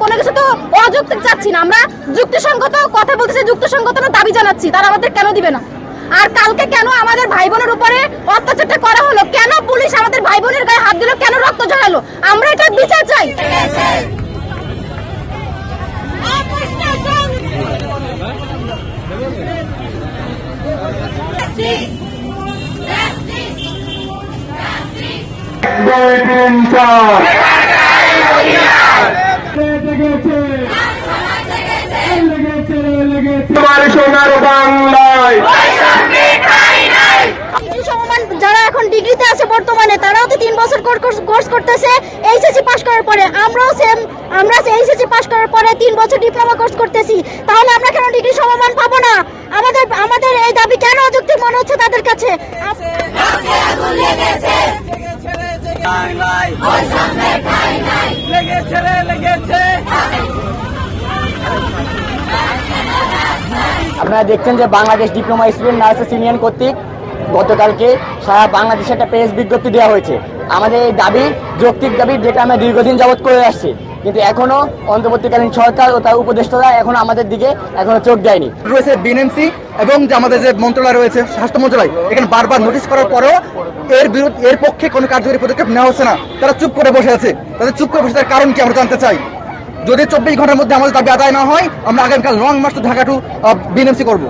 কোনো কিছু আমরা যুক্তিসঙ্গত কথা বলতেছি যুক্তিসঙ্গত দাবি জানাচ্ছি তারা আমাদের কেন দিবে না আর কালকে কেন আমাদের ভাই উপরে অত্যাচারটা করা হলো কেন পুলিশ আমাদের ভাই বোনের গায়ে হাত দিল কেন রক্ত ঝরালো আমরা এটা বিচার চাই দুই তিন চার যারা এখন ডিগ্রিতে আছে বর্তমানে, তারাও তো তিন বছর কোর্স করতেছে, এইচএসসি পাস করার পরে। আমরাও সেম আমরা এইচএসসি পাস করার পরে তিন বছর ডিপ্লোমা কোর্স করতেছি। তাহলে আমরা কেন ডিগ্রি সমমান পাবো না আমাদের আমাদের এই দাবি কেন অযৌক্তিক মনে হচ্ছে তাদের কাছে আপনারা দেখছেন যে Bangladesh diploma student nurses union কর্তৃক গতকালকে সারা বাংলাদেশে একটা প্রেস বিজ্ঞপ্তি দেওয়া হয়েছে। আমাদের এই দাবি, যৌক্তিক দাবি যেটা আমরা দীর্ঘদিন যাবৎ করে আসছি। কিন্তু এখনও অন্তর্বর্তীকালীন সরকার ও তার উপদেষ্টারা এখনও আমাদের দিকে এখনও চোখ দেয়নি। রয়েছে বিএনএমসি এবং যে আমাদের যে মন্ত্রণালয় রয়েছে স্বাস্থ্য মন্ত্রণালয় এখানে বারবার নোটিশ করার পরেও এর বিরুদ্ধে এর পক্ষে কোনো কার্যকরী পদক্ষেপ নেওয়া হচ্ছে না। তারা চুপ করে বসে আছে। তাদের চুপ করে বসে থাকার কারণ কি আমরা জানতে চাই। যদি চব্বিশ ঘণ্টার মধ্যে আমাদের দাবি আদায় না হয় আমরা আগামীকাল long march Dhaka to BNMC করব।